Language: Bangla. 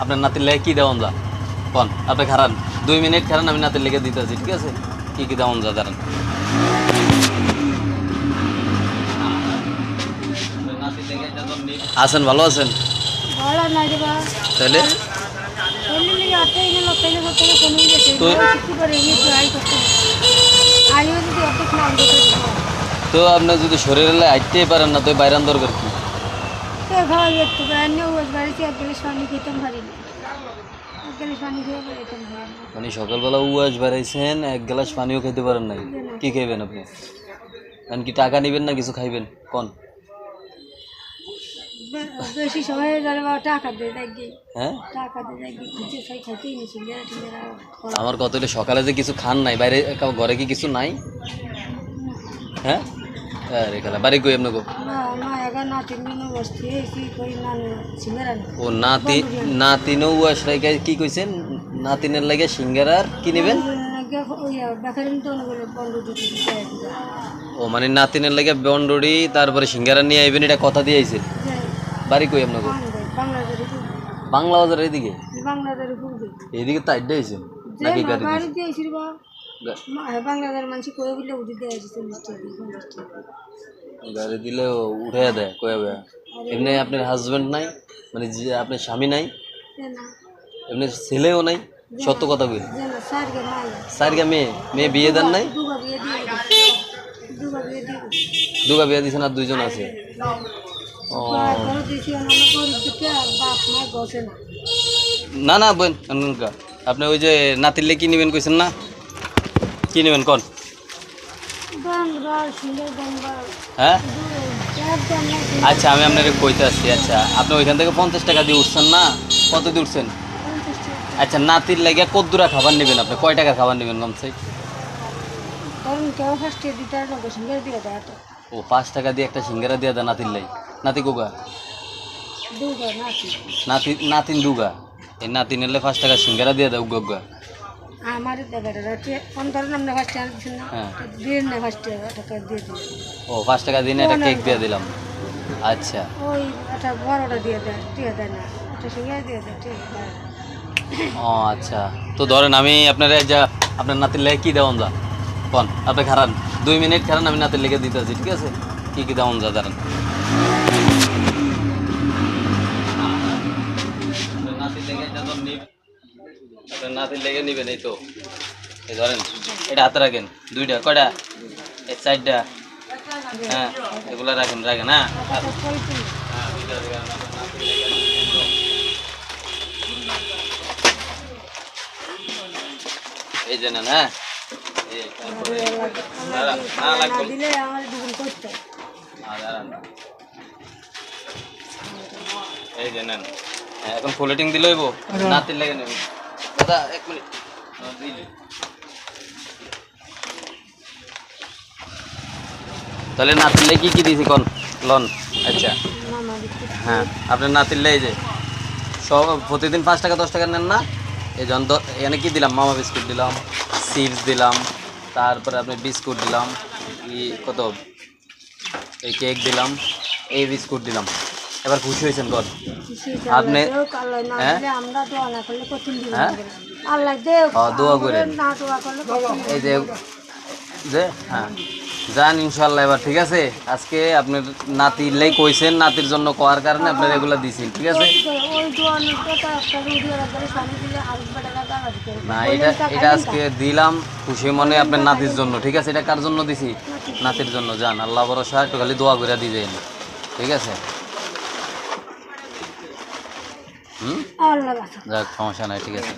আপনার নাতির লেগে কি দেওয়ান যা? কন? আপনি খারান। দুই মিনিট খারান আমি নাতির লেগে দিতেছি ঠিক আছে? কি কি দেওয়ান যা দাঁড়ান। আছেন ভালো আছেন? তাহলে? তো- যদি আপনার যদি শরীরে আইতেই পারেন না তো বাইরান দরকার কি? খাওয়া একটু এনে ওই বাড়িতে এক গ্লাস পানি খেতাম পারি না। মানে সকালবেলা উয়াস বেড়াইছেন এক গ্লাস পানিও খেতে পারেন নাই। কি খাইবেন আপনি? কারণ কি টাকা নেবেন না কিছু খাইবেন? কোন? বেশি সময় টাকা দিয়ে হ্যাঁ? টাকা দিয়ে কিছু খাইতেই নিছি মেয়েরা টিমেরা আমার কত সকালে যে কিছু খান নাই বাইরে ঘরে কি কিছু নাই? হ্যাঁ? আরে খেলা বাড়ি কই আপনাকে? ও নাতি নাতিনও উয়াস রাইকা কি কইছেন? নাতিনের লাগে সিঙ্গারার কি নেবেন? ও মানে নাতিনের লাগে বন্ডড়ি তারপরে সিঙ্গারা নিয়ে আইবেন এটা কথা দিয়ে আইছে বাড়ি কই আপনাকে? বাংলা বাজার এইদিকে বাংলাদেশের ঘুরবে এইদিকে তো আড্ডা আইছেন নাকি গাড়ি বাংলাদেশের মানুষ কয়ে বলে উঠে দেয় চল্লিশ টাকা পঞ্চাশ টাকা গাড়ি দিলে উঠে দেয় কয়াবে এমনি আপনার হাজবেন্ড নাই মানে যে আপনার স্বামী নাই এমনি ছেলেও নাই সত্য কথা যেন স্যারকে মেয়ে মেয়ে বিয়ে দেন নাই? দুগা বিয়ে দিয়েছেন আর দুইজন আছে? না। না বোন আপনি ওই যে নাতিলে কি নেবেন কইছেন না? কি নেবেন কোন? হ্যাঁ? আচ্ছা আমি আপনাকে কইতে আসছি আচ্ছা। আপনি ওইখান থেকে পঞ্চাশ টাকা দিয়ে উঠছেন না? কত দিয়ে উঠছেন? আচ্ছা নাতির লাগে কদ্দুরা খাবার নেবেন আপনি? কয় টাকা খাবার নেবেন কমসে ও পাঁচ টাকা দিয়ে একটা সিঙ্গারা দিয়ে দেয় নাতির লাই নাতি নাকি নাতি। নাতিন দুগা। এই নাতিন এলে পাঁচ টাকা সিঙ্গারা দিয়ে দেয় উগা। আমার পনেরো নাম না ফার্স্টে না হ্যাঁ। দিয়ে না ফার্স্টে টাকা দিয়ে ও পাঁচ টাকা দিনে একটা কেক দিয়ে দিলাম। আচ্ছা। ওই একটা বড়টা দিয়ে দেয় দিয়ে দেয় না। দিয়ে দেয় ঠিক ও আচ্ছা। তো ধরেন আমি আপনার যা আপনার নাতির লেগে কি দেওয়ান যা? কন? আপনি খারান। দুই মিনিট খারান আমি নাতির লেগে দিতে আছি ঠিক আছে? কি কি দেওয়ান যা দাঁড়ান নাতির লেগে নিবেন এই তো। এই ধরেন এটা হাতে রাখেন দুইটা কয়টা? এই চারটা। হ্যাঁ এগুলো রাখেন রাখেন হ্যাঁ। হ্যাঁ, নিবেন। এই যে হ্যাঁ। এই, তারপরে না লাগবে হয়। এই যে নেন। হ্যাঁ, এখন ফোলেটিং দিলে নাতির লেগে নেব দাদা এক মিনিট। হ্যাঁ, তাহলে নাতির লেগে কি কি দিয়েছি কোন? লন আচ্ছা। হ্যাঁ আপনার নাতির লেগে যে সব প্রতিদিন পাঁচ টাকা দশ টাকা নেন না? এই জন্য দ- এখানে কি দিলাম? মামা বিস্কুট দিলাম চিপস দিলাম তারপরে আপনি বিস্কুট দিলাম কত? এই কেক দিলাম এই বিস্কুট দিলাম। এবার খুশি হয়েছেন কর আপনি- হ্যাঁ? দোয়া হ্যাঁ? করেন। এই যে যে হ্যাঁ। যান ইনশাল্লাহ এবার ঠিক আছে? আজকে আপনার নাতির লাই কইছেন নাতির জন্য কোয়ার কারণে আপনার এগুলো দিছেন ঠিক আছে। না এটা এটা আজকে দিলাম খুশি মনে আপনার নাতির জন্য ঠিক আছে? এটা কার জন্য দিছি? নাতির জন্য। যান আল্লাহ ভরসা একটু খালি দোয়া করে দিয়ে ঠিক আছে? হুম। যাক সমস্যা নাই ঠিক আছে